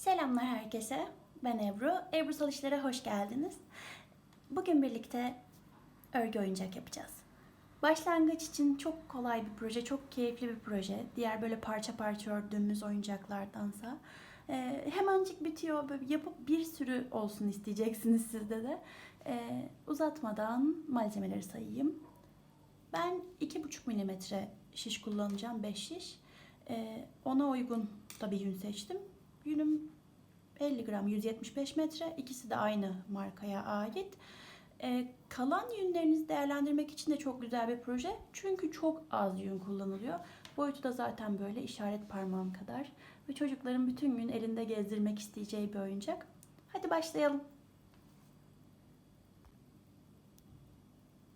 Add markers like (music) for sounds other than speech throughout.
Selamlar herkese. Ben Ebru. Ebru Salışlar'a hoş geldiniz. Bugün birlikte örgü oyuncak yapacağız. Başlangıç için çok kolay bir proje, çok keyifli bir proje. Diğer böyle parça parça ördüğümüz oyuncaklardansa. Ee, hemencik bitiyor. Böyle yapıp bir sürü olsun isteyeceksiniz sizde de. Ee, uzatmadan malzemeleri sayayım. Ben 2,5 milimetre şiş kullanacağım. 5 şiş. Ee, ona uygun tabii yün seçtim. Yünüm 50 gram 175 metre. İkisi de aynı markaya ait. Ee, kalan yünlerinizi değerlendirmek için de çok güzel bir proje. Çünkü çok az yün kullanılıyor. Boyutu da zaten böyle işaret parmağım kadar. Ve çocukların bütün gün elinde gezdirmek isteyeceği bir oyuncak. Hadi başlayalım.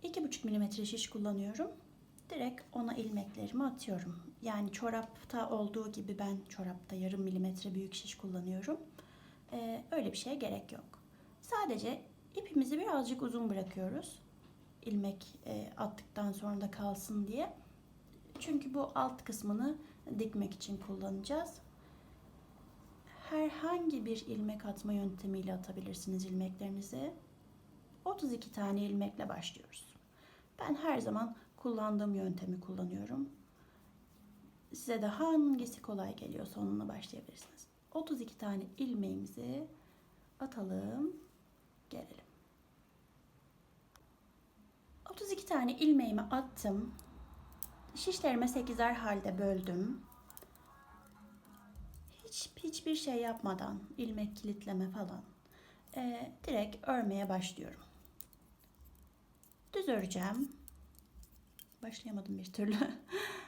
2,5 milimetre şiş kullanıyorum. Direkt ona ilmeklerimi atıyorum. Yani çorapta olduğu gibi ben çorapta yarım milimetre büyük şiş kullanıyorum. Ee, öyle bir şeye gerek yok. Sadece ipimizi birazcık uzun bırakıyoruz. İlmek e, attıktan sonra da kalsın diye. Çünkü bu alt kısmını dikmek için kullanacağız. Herhangi bir ilmek atma yöntemiyle atabilirsiniz ilmeklerinizi. 32 tane ilmekle başlıyoruz. Ben her zaman kullandığım yöntemi kullanıyorum. Size de hangisi kolay geliyorsa onunla başlayabilirsiniz. 32 tane ilmeğimizi atalım, gelelim. 32 tane ilmeğimi attım. Şişlerime 8'er halde böldüm. Hiç hiçbir şey yapmadan ilmek kilitleme falan e, direkt örmeye başlıyorum. Düz öreceğim. Başlayamadım bir türlü. (laughs)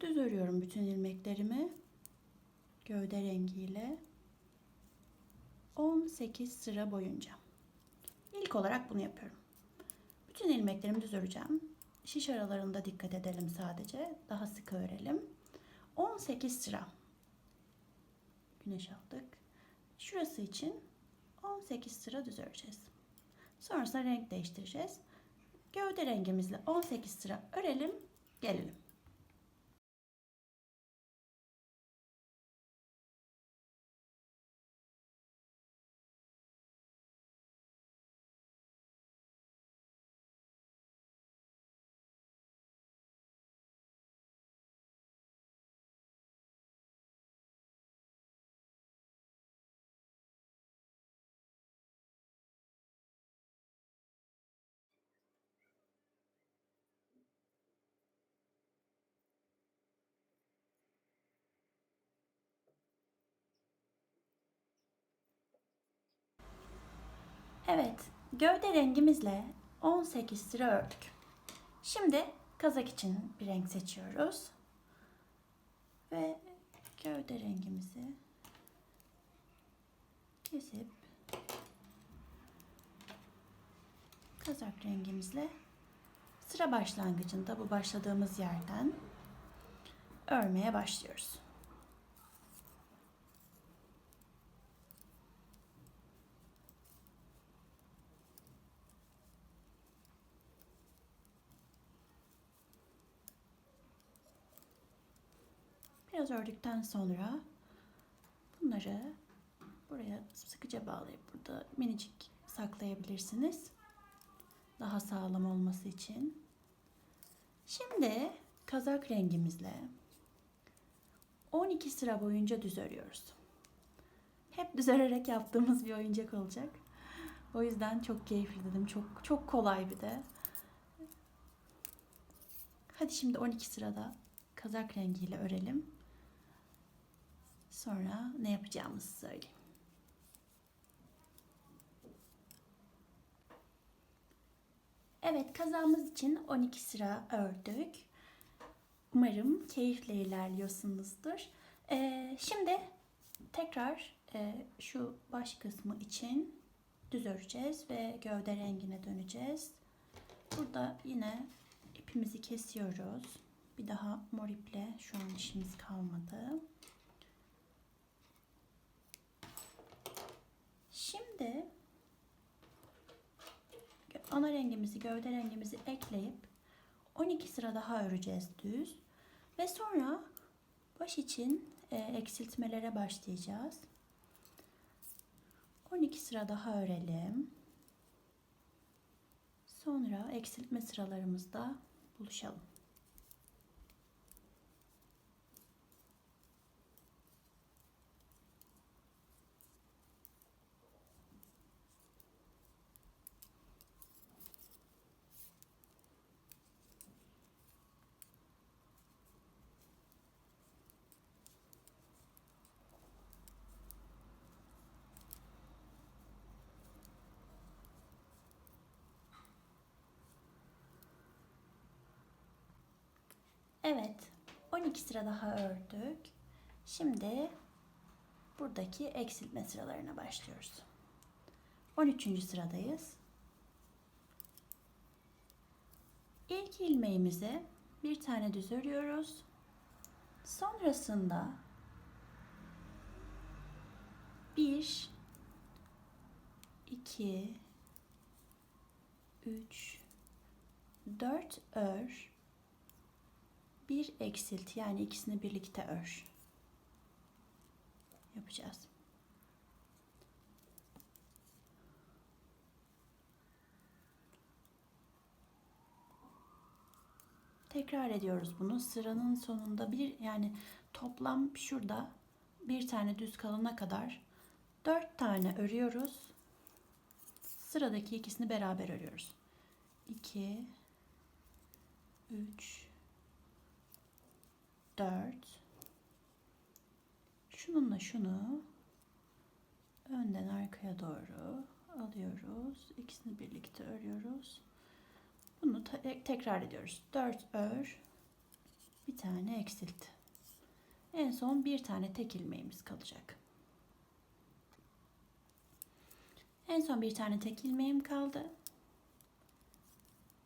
Düz örüyorum bütün ilmeklerimi. Gövde rengiyle. 18 sıra boyunca. İlk olarak bunu yapıyorum. Bütün ilmeklerimi düz öreceğim. Şiş aralarında dikkat edelim sadece. Daha sık örelim. 18 sıra. Güneş aldık. Şurası için 18 sıra düz öreceğiz. Sonrasında renk değiştireceğiz. Gövde rengimizle 18 sıra örelim, gelelim. Evet, gövde rengimizle 18 sıra ördük. Şimdi kazak için bir renk seçiyoruz. Ve gövde rengimizi kesip kazak rengimizle sıra başlangıcında bu başladığımız yerden örmeye başlıyoruz. Biraz ördükten sonra bunları buraya sıkıca bağlayıp burada minicik saklayabilirsiniz. Daha sağlam olması için. Şimdi kazak rengimizle 12 sıra boyunca düz örüyoruz. Hep düz örerek yaptığımız bir oyuncak olacak. O yüzden çok keyifli dedim. Çok çok kolay bir de. Hadi şimdi 12 sırada kazak rengiyle örelim. Sonra ne yapacağımızı söyleyeyim. Evet kazağımız için 12 sıra ördük. Umarım keyifle ilerliyorsunuzdur. Ee, şimdi tekrar e, şu baş kısmı için düz öreceğiz ve gövde rengine döneceğiz. Burada yine ipimizi kesiyoruz. Bir daha mor iple şu an işimiz kalmadı. Şimdi ana rengimizi, gövde rengimizi ekleyip 12 sıra daha öreceğiz düz. Ve sonra baş için e, eksiltmelere başlayacağız. 12 sıra daha örelim. Sonra eksiltme sıralarımızda buluşalım. Evet, 12 sıra daha ördük. Şimdi buradaki eksiltme sıralarına başlıyoruz. 13. sıradayız. İlk ilmeğimizi bir tane düz örüyoruz. Sonrasında 1 2 3 4 ör bir eksilt yani ikisini birlikte ör yapacağız. Tekrar ediyoruz bunu. Sıranın sonunda bir yani toplam şurada bir tane düz kalana kadar dört tane örüyoruz. Sıradaki ikisini beraber örüyoruz. 2 3 4 şununla şunu önden arkaya doğru alıyoruz. İkisini birlikte örüyoruz. Bunu te- tekrar ediyoruz. 4 ör, bir tane eksilt. En son bir tane tek ilmeğimiz kalacak. En son bir tane tek ilmeğim kaldı.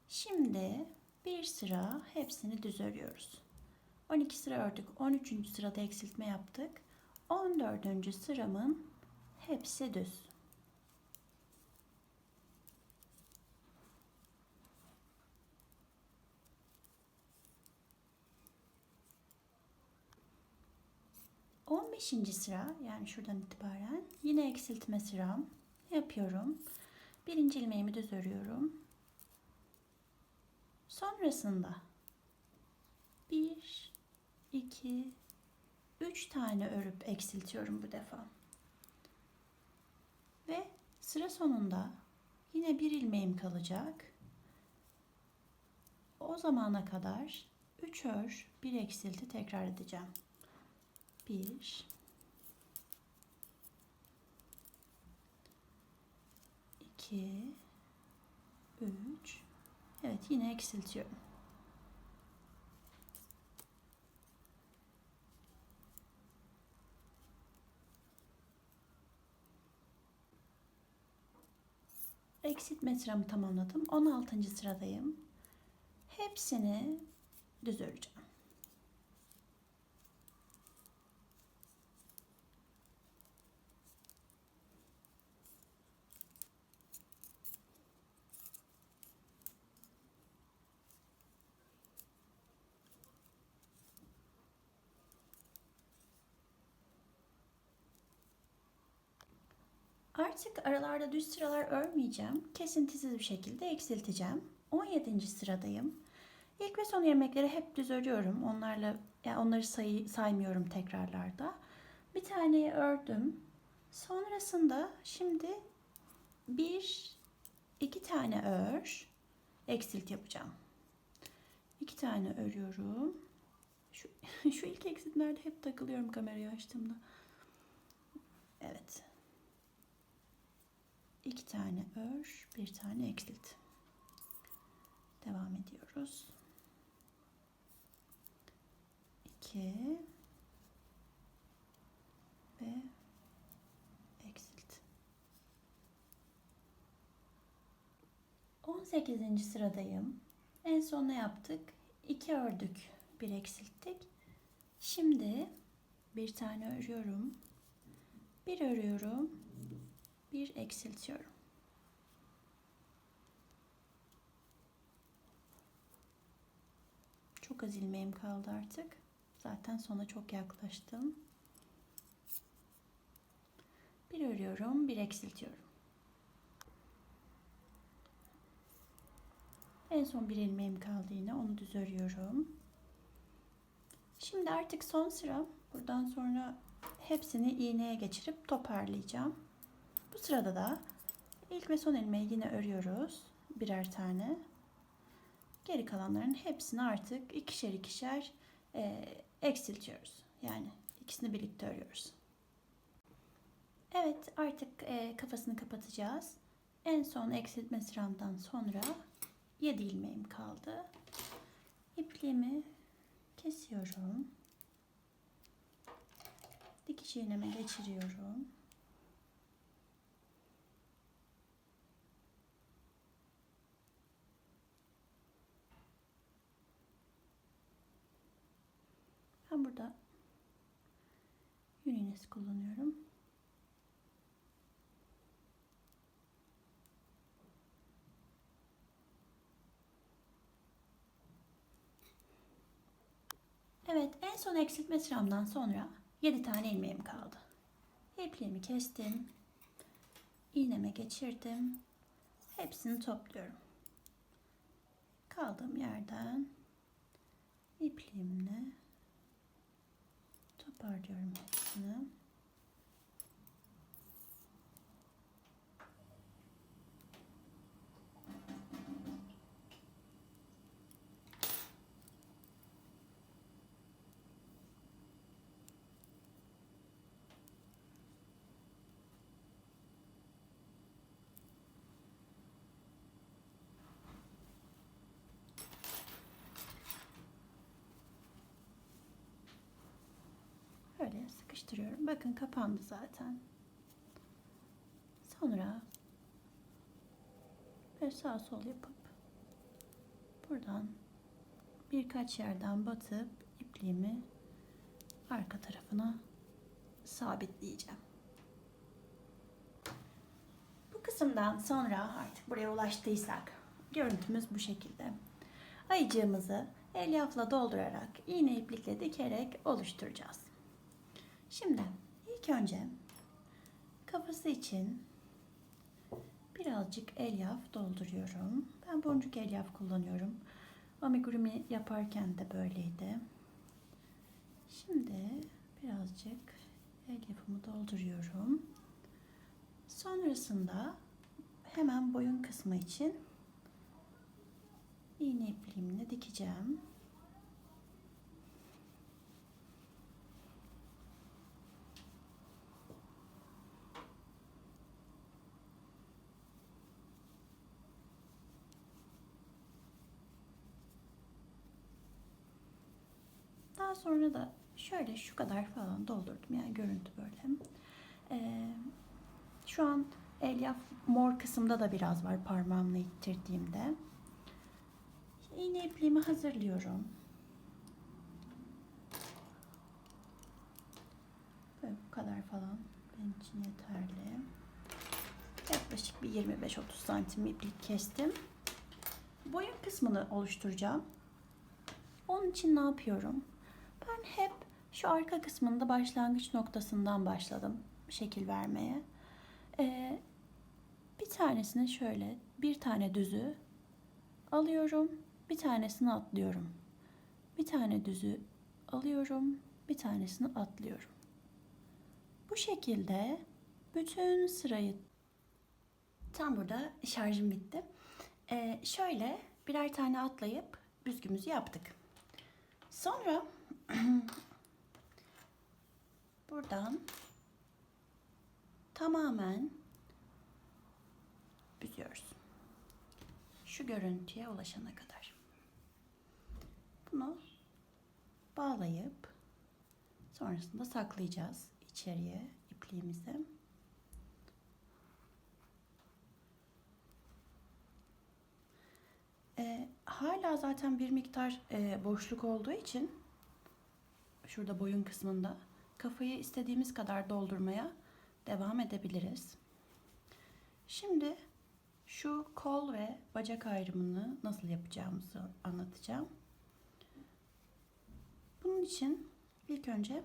Şimdi bir sıra hepsini düz örüyoruz. 12 sıra ördük. 13. sırada eksiltme yaptık. 14. sıramın hepsi düz. On beşinci sıra yani şuradan itibaren yine eksiltme sıram yapıyorum. Birinci ilmeğimi düz örüyorum. Sonrasında bir, 2, 3 tane örüp eksiltiyorum bu defa. Ve sıra sonunda yine bir ilmeğim kalacak. O zamana kadar 3 ör, bir eksilti tekrar edeceğim. 1 2 3 Evet yine eksiltiyorum. Eksiltme sıramı tamamladım. 16. sıradayım. Hepsini düz öreceğim. Artık aralarda düz sıralar örmeyeceğim. Kesintisiz bir şekilde eksilteceğim. 17. sıradayım. İlk ve son ilmekleri hep düz örüyorum. Onlarla yani onları say, saymıyorum tekrarlarda. Bir tane ördüm. Sonrasında şimdi bir iki tane ör eksilt yapacağım. İki tane örüyorum. Şu, (laughs) şu ilk eksiltlerde hep takılıyorum kamerayı açtığımda. Evet iki tane ör, bir tane eksilt. Devam ediyoruz. 2 ve eksilt. 18. sıradayım. En son ne yaptık? 2 ördük, bir eksilttik. Şimdi bir tane örüyorum. Bir örüyorum, bir eksiltiyorum. Çok az ilmeğim kaldı artık. Zaten sona çok yaklaştım. Bir örüyorum, bir eksiltiyorum. En son bir ilmeğim kaldı yine. Onu düz örüyorum. Şimdi artık son sıra. Buradan sonra hepsini iğneye geçirip toparlayacağım. Bu sırada da ilk ve son ilmeği yine örüyoruz. Birer tane. Geri kalanların hepsini artık ikişer ikişer e, eksiltiyoruz. Yani ikisini birlikte örüyoruz. Evet artık e, kafasını kapatacağız. En son eksiltme sıramdan sonra 7 ilmeğim kaldı. İpliğimi kesiyorum. Dikiş iğneme geçiriyorum. Ben burada yün iğnesi kullanıyorum. Evet, en son eksiltme sıramdan sonra 7 tane ilmeğim kaldı. İpliğimi kestim. iğneme geçirdim. Hepsini topluyorum. Kaldığım yerden ipliğimle toparlıyorum hepsini. Böyle sıkıştırıyorum. Bakın kapandı zaten. Sonra böyle sağ sol yapıp buradan birkaç yerden batıp ipliğimi arka tarafına sabitleyeceğim. Bu kısımdan sonra artık buraya ulaştıysak görüntümüz bu şekilde. Ayıcığımızı elyafla doldurarak iğne iplikle dikerek oluşturacağız. Şimdi ilk önce kafası için birazcık elyaf dolduruyorum. Ben boncuk elyaf kullanıyorum. Amigurumi yaparken de böyleydi. Şimdi birazcık elyafımı dolduruyorum. Sonrasında hemen boyun kısmı için iğne ipliğimle dikeceğim. Daha sonra da şöyle şu kadar falan doldurdum. Yani görüntü böyle. Ee, şu an elyaf mor kısımda da biraz var parmağımla ittirdiğimde. İğne ipliğimi hazırlıyorum. Böyle bu kadar falan benim için yeterli. Yaklaşık bir 25-30 santim iplik kestim. Boyun kısmını oluşturacağım. Onun için ne yapıyorum? Ben hep şu arka kısmında başlangıç noktasından başladım şekil vermeye. Ee, bir tanesini şöyle bir tane düzü alıyorum. Bir tanesini atlıyorum. Bir tane düzü alıyorum. Bir tanesini atlıyorum. Bu şekilde bütün sırayı tam burada şarjım bitti. Ee, şöyle birer tane atlayıp büzgümüzü yaptık. Sonra (clears throat) buradan tamamen büzüyoruz. Şu görüntüye ulaşana kadar. Bunu bağlayıp sonrasında saklayacağız içeriye ipliğimizi. E, hala zaten bir miktar e, boşluk olduğu için şurada boyun kısmında kafayı istediğimiz kadar doldurmaya devam edebiliriz. Şimdi şu kol ve bacak ayrımını nasıl yapacağımızı anlatacağım. Bunun için ilk önce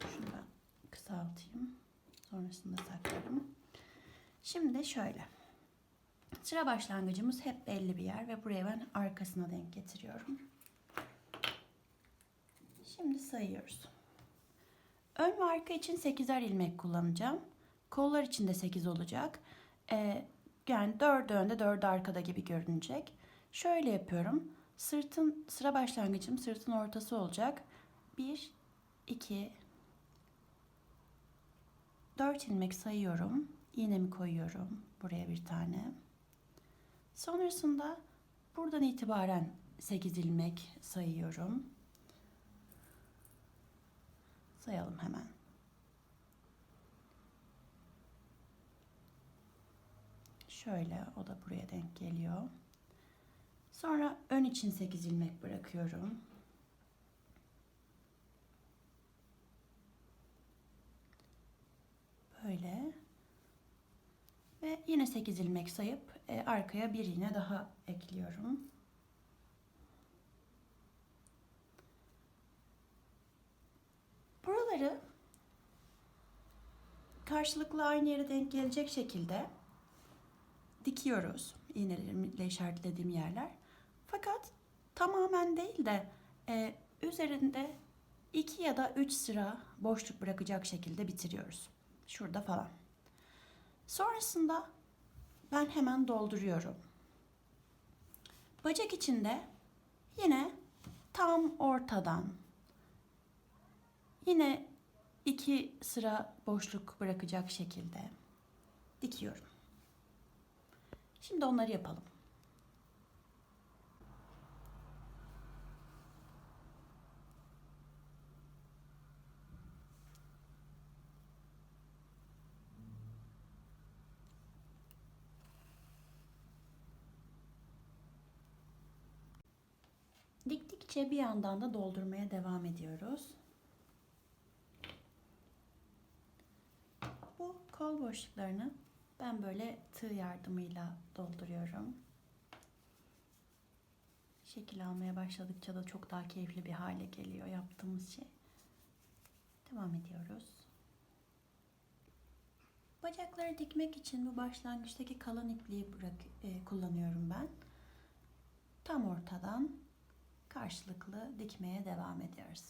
ben kısaltayım. Sonrasında saklarım. Şimdi şöyle. Sıra başlangıcımız hep belli bir yer ve buraya ben arkasına denk getiriyorum. Şimdi sayıyoruz. Ön ve arka için 8'er ilmek kullanacağım. Kollar için de 8 olacak. Ee, yani 4 önde 4 arkada gibi görünecek. Şöyle yapıyorum. Sırtın sıra başlangıcım sırtın ortası olacak. 1 2 4 ilmek sayıyorum. İğnemi koyuyorum. Buraya bir tane. Sonrasında buradan itibaren 8 ilmek sayıyorum. Sayalım hemen. Şöyle o da buraya denk geliyor. Sonra ön için 8 ilmek bırakıyorum. Böyle. Ve yine 8 ilmek sayıp e, arkaya bir iğne daha ekliyorum. Buraları karşılıklı aynı yere denk gelecek şekilde dikiyoruz. İğnelerimle işaretlediğim yerler. Fakat tamamen değil de e, üzerinde 2 ya da 3 sıra boşluk bırakacak şekilde bitiriyoruz. Şurada falan. Sonrasında ben hemen dolduruyorum. Bacak içinde yine tam ortadan yine iki sıra boşluk bırakacak şekilde dikiyorum. Şimdi onları yapalım. Diktikçe bir yandan da doldurmaya devam ediyoruz. Bu kol boşluklarını ben böyle tığ yardımıyla dolduruyorum. Şekil almaya başladıkça da çok daha keyifli bir hale geliyor yaptığımız şey. Devam ediyoruz. Bacakları dikmek için bu başlangıçtaki kalın ipliği bırak, e, kullanıyorum ben. Tam ortadan karşılıklı dikmeye devam ediyoruz.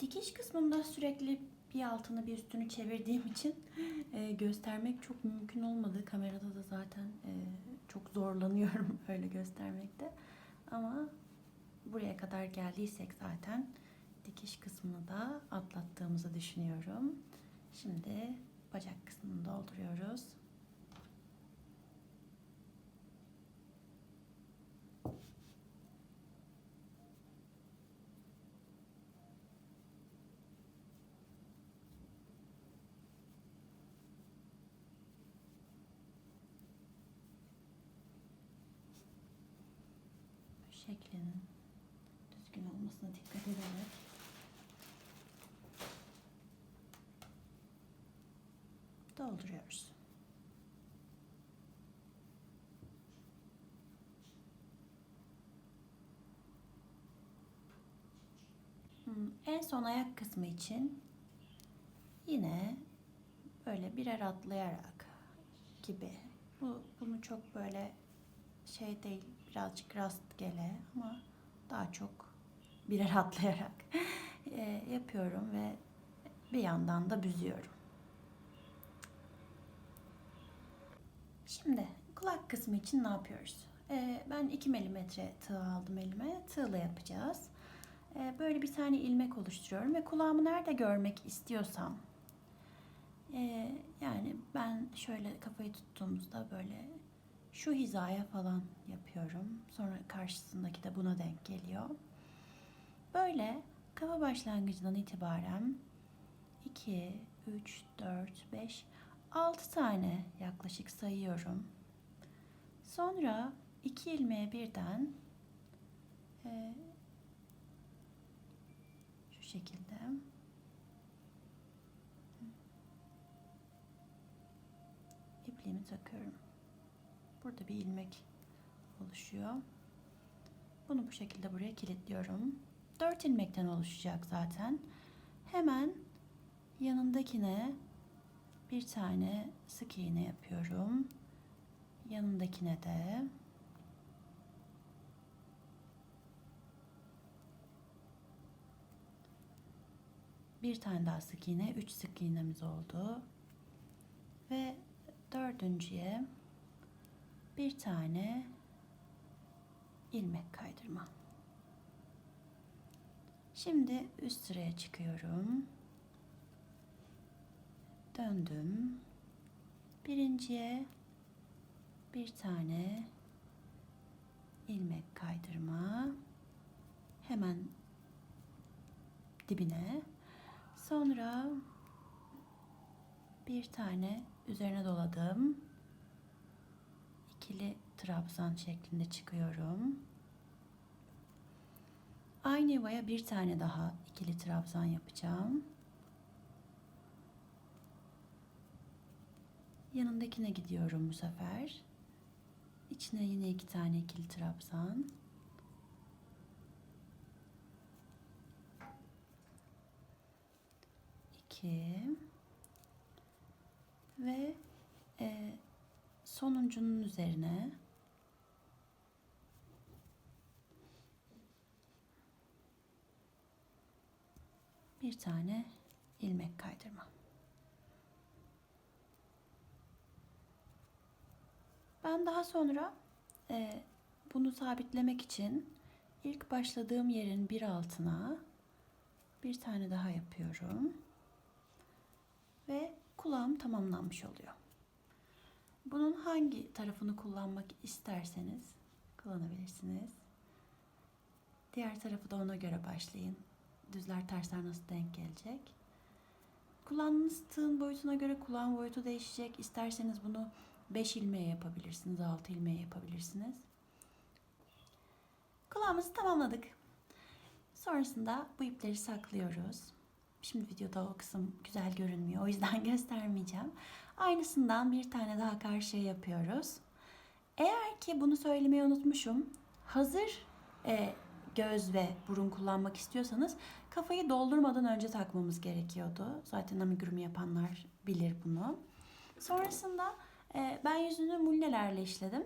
Dikiş kısmında sürekli bir altını bir üstünü çevirdiğim için e, göstermek çok mümkün olmadı. Kamerada da zaten e, çok zorlanıyorum (laughs) öyle göstermekte. Ama buraya kadar geldiysek zaten dikiş kısmını da atlattığımızı düşünüyorum. Şimdi bacak kısmını dolduruyoruz. Şeklinin düzgün olmasına dikkat ederek dolduruyoruz. Hmm, En son ayak kısmı için yine böyle birer atlayarak gibi. Bu bunu çok böyle şey değil birazcık rastgele ama daha çok birer atlayarak e, yapıyorum ve bir yandan da büzüyorum. Şimdi kulak kısmı için ne yapıyoruz? E, ben 2 milimetre tığ aldım elime. Tığla yapacağız. E, böyle bir tane ilmek oluşturuyorum ve kulağımı nerede görmek istiyorsam yani ben şöyle kafayı tuttuğumuzda böyle şu hizaya falan yapıyorum. Sonra karşısındaki de buna denk geliyor. Böyle kafa başlangıcından itibaren 2, 3, 4, 5, 6 tane yaklaşık sayıyorum. Sonra iki ilmeğe birden e, şu şekilde ipliğimi takıyorum. Burada bir ilmek oluşuyor. Bunu bu şekilde buraya kilitliyorum. 4 ilmekten oluşacak zaten. Hemen yanındakine bir tane sık iğne yapıyorum. Yanındakine de bir tane daha sık iğne, 3 sık iğnemiz oldu. Ve dördüncüye bir tane ilmek kaydırma. Şimdi üst sıraya çıkıyorum. Döndüm. Birinciye bir tane ilmek kaydırma. Hemen dibine. Sonra bir tane üzerine doladım. İkili trabzan şeklinde çıkıyorum. Aynı yuvaya bir tane daha ikili trabzan yapacağım. Yanındakine gidiyorum bu sefer. İçine yine iki tane ikili trabzan. İki. Ve e, sonuncunun üzerine bir tane ilmek kaydırma. Ben daha sonra e, bunu sabitlemek için ilk başladığım yerin bir altına bir tane daha yapıyorum. Ve kulağım tamamlanmış oluyor. Bunun hangi tarafını kullanmak isterseniz kullanabilirsiniz. Diğer tarafı da ona göre başlayın. Düzler tersler nasıl denk gelecek? Kullandığınız tığın boyutuna göre kulağın boyutu değişecek. İsterseniz bunu 5 ilmeğe yapabilirsiniz, 6 ilmeğe yapabilirsiniz. Kulağımızı tamamladık. Sonrasında bu ipleri saklıyoruz. Şimdi videoda o kısım güzel görünmüyor. O yüzden (laughs) göstermeyeceğim. Aynısından bir tane daha karşıya yapıyoruz. Eğer ki bunu söylemeyi unutmuşum. Hazır e, göz ve burun kullanmak istiyorsanız kafayı doldurmadan önce takmamız gerekiyordu. Zaten amigurumi yapanlar bilir bunu. Sonrasında e, ben yüzünü mullelerle işledim.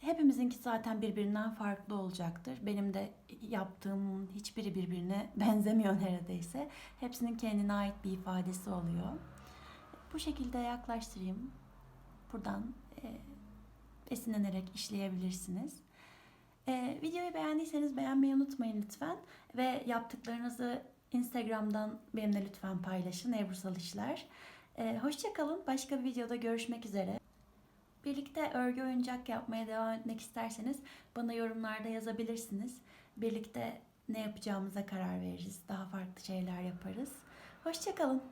Hepimizinki zaten birbirinden farklı olacaktır. Benim de yaptığım hiçbiri birbirine (laughs) benzemiyor neredeyse. Hepsinin kendine ait bir ifadesi oluyor. Bu şekilde yaklaştırayım. Buradan e, esinlenerek işleyebilirsiniz. E, videoyu beğendiyseniz beğenmeyi unutmayın lütfen. Ve yaptıklarınızı Instagram'dan benimle lütfen paylaşın. Ebrusal İşler. E, Hoşçakalın. Başka bir videoda görüşmek üzere. Birlikte örgü oyuncak yapmaya devam etmek isterseniz bana yorumlarda yazabilirsiniz. Birlikte ne yapacağımıza karar veririz. Daha farklı şeyler yaparız. Hoşçakalın.